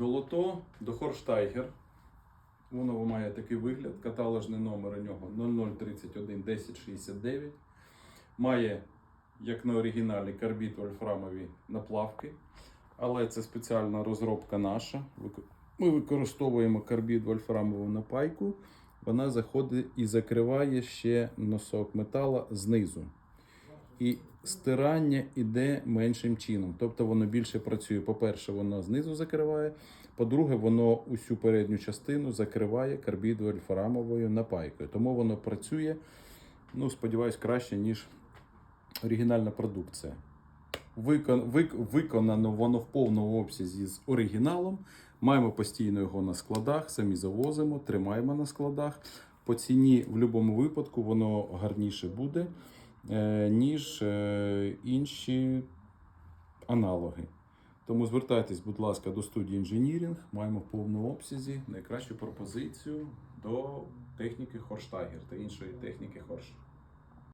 До лото, до Хорштайгер. Воно має такий вигляд. Каталожний номер у нього 0031 1069. Має, як на оригіналі, карбід вольфрамові наплавки. Але це спеціальна розробка наша. Ми використовуємо карбід вольфрамову напайку. Вона заходить і закриває ще носок метала знизу. І стирання іде меншим чином. Тобто воно більше працює. По-перше, воно знизу закриває. По-друге, воно усю передню частину закриває карбід вольфрамовою напайкою. Тому воно працює, ну, сподіваюсь, краще, ніж оригінальна продукція. Викон, вик, виконано воно в повному обсязі з оригіналом. Маємо постійно його на складах, самі завозимо, тримаємо на складах. По ціні в будь-якому випадку воно гарніше буде, ніж е, інші аналоги. Тому звертайтесь, будь ласка, до студії інженірінг. Маємо в повному обсязі найкращу пропозицію до техніки Хорштайгер та іншої техніки Хорш.